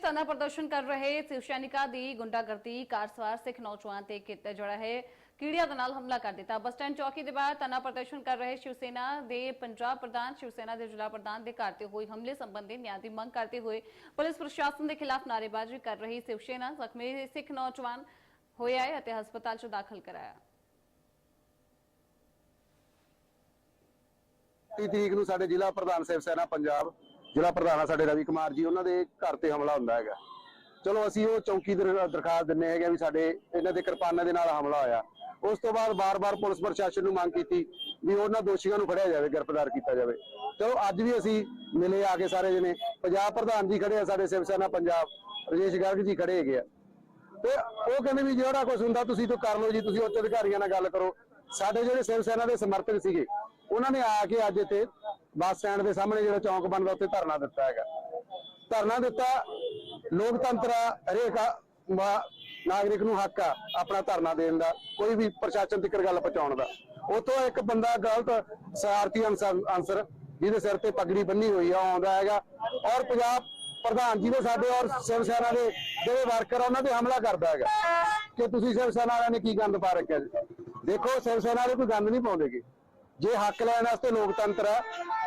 ਵਿੱਚ ਧਰਨਾ ਪ੍ਰਦਰਸ਼ਨ ਕਰ ਰਹੇ ਸ਼ਿਵਸੈਨਿਕਾਂ ਦੀ ਗੁੰਡਾਗਰਦੀ ਕਾਰ ਸਿੱਖ ਨੌਜਵਾਨ ਤੇ ਕੀਤਾ ਜਿਹੜਾ ਹੈ। ਕੀੜੀਆਂ ਦੇ ਨਾਲ ਹਮਲਾ ਕਰ ਦਿੱਤਾ। ਬੱਸ ਸਟੈਂਡ ਚੌਕੀ ਦੇ ਬਾਹਰ ਧਰਨਾ ਪ੍ਰਦਰਸ਼ਨ ਕਰ ਰਹੇ ਸ਼ਿਵਸੈਨਾ ਦੇ ਪੰਜਾਬ ਪ੍ਰਧਾਨ, ਸ਼ਿਵਸੈਨਾ ਦੇ ਜ਼ਿਲ੍ਹਾ ਪ੍ਰਧਾਨ ਦੇ ਘਰ ਤੇ ਹੋਈ ਹਮਲੇ ਸੰਬੰਧੀ ਨਿਆਂ ਦੀ ਮੰਗ ਕਰਦੇ ਹੋਏ ਪੁਲਿਸ ਪ੍ਰਸ਼ਾਸਨ ਦੇ ਖਿਲਾਫ ਨਾਅਰੇਬਾਜ਼ੀ ਕਰ ਰਹੀ ਸ਼ਿਵਸੈਨਾ, ਜ਼ਖਮੀ ਸਿੱਖ ਨੌਜਵਾਨ ਹੋਇਆ ਹੈ ਅਤੇ ਹਸਪਤਾਲ 'ਚ ਦਾਖਲ ਕਰਾਇਆ। 30 ਤਰੀਕ ਨੂੰ ਸਾਡੇ ਜ਼ਿਲ੍ਹਾ ਪ੍ਰਧਾਨ ਸਿਵ ਸੈਨਾ ਪੰਜਾਬ ਜ਼ਿਲ੍ਹਾ ਪ੍ਰਧਾਨ ਆ ਸਾਡੇ ਰਵੀ ਕੁਮਾਰ ਜੀ, ਉਹਨਾਂ ਦੇ ਘਰ ਤੇ ਹਮਲਾ ਹੁੰਦਾ ਹੈਗਾ। ਚਲੋ, ਅਸੀਂ ਉਹ ਚੌਕੀ ਦਰ- ਦਰਖਾਸਤ ਦਿੰਨੇ ਹੈਗੇ ਵੀ ਸਾਡੇ ਇਹਨਾਂ ਦੇ ਕਿਰਪਾਨਾਂ ਦੇ ਨਾਲ ਹਮਲਾ ਹੋਇਆ। ਉਸ ਤੋਂ ਬਾਅਦ ਬਾਰ-ਬਾਰ ਪੁਲਿਸ ਪ੍ਰਸ਼ਾਸਨ ਨੂੰ ਮੰਗ ਕੀਤੀ ਵੀ ਉਹਨਾਂ ਦੋਸ਼ੀਆਂ ਨੂੰ ਫੜਿਆ ਜਾਵੇ, ਗ੍ਰਿਫਤਾਰ ਕੀਤਾ ਜਾਵੇ। ਚਲੋ, ਅੱਜ ਵੀ ਅਸੀਂ ਮਿਲੇ ਆ ਕੇ ਸਾਰੇ ਜਣੇ। ਪੰਜਾਬ ਪ੍ਰਧਾਨ ਜੀ ਖੜੇ ਆ, ਸਾਡੇ ਸਿਵ ਸੈਨਾ ਪੰਜਾਬ, ਰਜੇਸ਼ ਗਰਗ ਜੀ ਖੜੇ ਹੈਗੇ ਆ। ਤੇ ਉਹ ਕਹਿੰਦੇ ਵੀ ਜਿਹੜਾ ਕੁਝ ਹੁੰਦਾ ਤੁਸੀਂ ਤੋਂ ਕਰ ਲਓ ਜੀ, ਤੁਸੀਂ ਉੱਚ ਅਧਿਕਾਰੀਆਂ ਨਾਲ ਗੱਲ ਕਰੋ। ਸਾਡੇ ਜਿਹੜੇ ਸਿਵ ਸੈਨਾ ਦੇ ਸਮਰਥਕ ਸੀਗੇ ਉਹਨਾਂ ਨੇ ਆ ਕੇ ਅੱਜ ਇੱਥੇ ਬੱਸ ਸਟੈਂਡ ਦੇ ਸਾਹਮਣੇ ਜਿਹੜਾ ਚੌਂਕ ਬਣਦਾ ਉੱਥੇ ਧਰਨਾ ਦਿੱਤਾ ਹੈਗਾ। ਧਰਨਾ ਦਿੱਤਾ, ਲੋਕਤੰਤਰ ਹਰੇਕ ਨਾਗਰਿਕ ਨੂੰ ਹੱਕ ਆ ਆਪਣਾ ਧਰਨਾ ਦੇਣ ਦਾ, ਕੋਈ ਵੀ ਪ੍ਰਸ਼ਾਸਨ ਤੱਕ ਗੱਲ ਪਹੁੰਚਾਉਣ ਦਾ। ਉਤੋਂ ਇੱਕ ਬੰਦਾ ਗਲਤ ਸਾਰਥੀ ਅਨਸਰ ਜਿਹਦੇ ਸਿਰ ਤੇ ਪਗੜੀ ਬੰਨੀ ਹੋਈ ਆ, ਉਹ ਆਉਂਦਾ ਹੈਗਾ। ਔਰ ਪੰਜਾਬ ਪ੍ਰਧਾਨ ਜੀ ਦੇ ਸਾਡੇ ਔਰ ਸਿਵ ਸੈਨਾ ਦੇ ਜਿਹੜੇ ਵਰਕਰ ਆ, ਉਹਨਾਂ ਤੇ ਹਮਲਾ ਕਰਦਾ ਹੈਗਾ। ਕਿ ਤੁਸੀਂ ਸਿਵ ਸੈਨਾ ਵਾਲਿਆਂ ਨੇ ਕੀ ਗੰਦ ਪਾ ਰੱਖਿਆ ਦੇਖੋ ਸਿਵ ਸੈਨਾ ਵਾਲੇ ਕੋਈ ਗੰਦ ਨਹੀਂ ਪਾਉਂਦੇਗੇ। ਜੇ ਹੱਕ ਲੈਣ ਵਾਸਤੇ ਲੋਕਤੰਤਰ ਆ,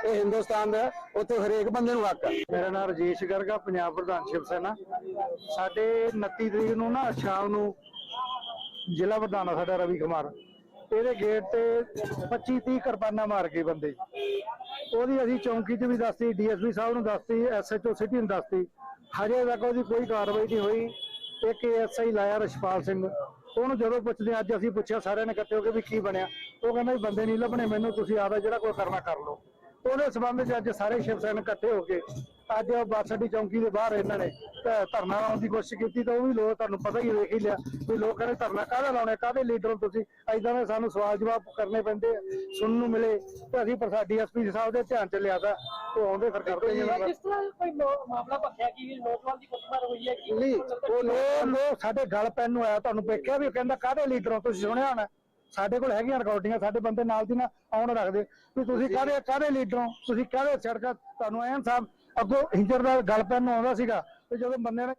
ਇਹ ਹਿੰਦੁਸਤਾਨ ਦਾ, ਉੱਥੇ ਹਰੇਕ ਬੰਦੇ ਨੂੰ ਹੱਕ ਆ। ਮੇਰਾ ਨਾਮ ਰਜੇਸ਼ ਗਰਗ, ਪੰਜਾਬ ਪ੍ਰਧਾਨ ਸ਼ਿਵ ਸੈਨਾ। ਸਾਡੇ 29 ਤਰੀਕ ਨੂੰ ਨਾ ਸ਼ਾਮ ਨੂੰ ਜ਼ਿਲ੍ਹਾ ਪ੍ਰਧਾਨ ਆ ਸਾਡਾ ਰਵੀ ਕੁਮਾਰ। ਇਹਦੇ ਗੇਟ ਤੇ 25 30 ਕਿਰਪਾਨਾਂ ਮਾਰ ਕੇ ਬੰਦੇ। ਉਹਦੀ ਅਸੀਂ ਚੌਂਕੀ 'ਚ ਵੀ ਦੱਸਤੀ, ਡੀਐਸਪੀ ਸਾਹਿਬ ਨੂੰ ਦੱਸਤੀ ਐਸਐਚਓ ਸਿਟੀ ਨੂੰ ਦੱਸਤੀ। ਹਜੇ ਤੱਕ ਉਹਦੀ ਕੋਈ ਕਾਰਵਾਈ ਨਹੀਂ ਹੋਈ। ਇੱਕ ਐਸਆਈ ਲਾਇਆ ਰਸ਼ਪਾਲ ਸਿੰਘ। ਉਹਨੂੰ ਜਦੋਂ ਪੁੱਛਦੇ ਅੱਜ ਅਸੀਂ ਪੁੱਛਿਆ, ਸਾਰਿਆਂ ਨੇ ਇਕੱਠੇ ਹੋ ਕੇ ਵੀ ਕੀ ਬਣਿਆ, ਉਹ ਕਹਿੰਦਾ ਵੀ ਬੰਦੇ ਨਹੀਂ ਲੱਭਣੇ, ਮੈਨੂੰ ਤੁਸੀਂ ਆਦਾ ਜਿਹੜਾ ਕੋਈ ਕਰਨਾ ਕਰ ਲਓ। ਉਹਦੇ ਸਬੰਧ ਵਿੱਚ ਅੱਜ ਸਾਰੇ ਸ਼ਿਵ ਸੈਨ ਇਕੱਠੇ ਹੋ ਕੇ ਅੱਜ ਉਹ ਬੱਸ ਅੱਡੀ ਚੌਂਕੀ ਦੇ ਬਾਹਰ ਇਹਨਾਂ ਨੇ ਧਰਨਾ ਲਾਉਣ ਦੀ ਕੋਸ਼ਿਸ਼ ਕੀਤੀ ਤਾਂ ਉਹ ਵੀ ਲੋਕ ਤੁਹਾਨੂੰ ਪਤਾ ਹੀ ਵੇਖ ਹੀ ਲਿਆ ਵੀ ਲੋਕ ਕਹਿੰਦੇ ਧਰਨਾ ਕਾਹਦਾ ਲਾਉਣਾ ਕਾਹਦੇ ਲੀਡਰ ਤੁਸੀਂ? ਐਦਾਂ ਦੇ ਸਾਨੂੰ ਸਵਾਲ ਜਵਾਬ ਕਰਨੇ ਪੈਂਦੇ ਸੁਣਨ ਨੂੰ ਮਿਲੇ ਤੇ ਅਸੀਂ ਪ੍ਰਸਾਦ ਡੀਐਸਪੀ ਸਾਹਿਬ ਦੇ ਧਿਆਨ ਚ ਲਿਆਦਾ ਉਹ ਆਉਂਦੇ ਫਿਰ ਕਰਦੇ ਜੀ ਕਿਸ ਤਰ੍ਹਾਂ ਕੋਈ ਮਾਮਲਾ ਭਖਿਆ ਕਿ ਨੌਜਵਾਨ ਦੀ ਕੁੱਟਮਾਰ ਹੋਈ ਹੈ ਕਿ ਉਹ ਲੋਕ ਸਾਡੇ ਗਲ ਪੈਣ ਨੂੰ ਆਇਆ ਤੁਹਾਨੂੰ ਵੇਖਿਆ ਵੀ ਉਹ ਕਹਿੰਦਾ ਕਾਹਦੇ ਲੀਡਰ ਹੋ ਤੁਸੀਂ ਸੁਣਿਆ ਹੋਣਾ? ਸਾਡੇ ਕੋਲ ਹੈਗੀਆਂ ਰਿਕਾਰਡਿੰਗਾਂ ਸਾਡੇ ਬੰਦੇ ਨਾਲ ਦੀ ਨਾ ਆਉਣ ਰੱਖਦੇ। ਵੀ ਤੁਸੀਂ ਕਾਹਦੇ ਕਾਹਦੇ ਲੀਡਰ ਹੋ? ਤੁਸੀਂ ਕਾਹਦੇ ਸੜਕਾਂ ਤੁਹਾਨੂੰ ਐਨ ਸਾਹਿਬ ਅੱਗੋਂ ਹਿੰਜਰ ਦਾ ਗਲ ਪੈਣ ਨੂੰ ਆਉਂਦਾ ਸੀਗਾ। ਤੇ ਜਦੋਂ ਬੰਦੇ ਨੇ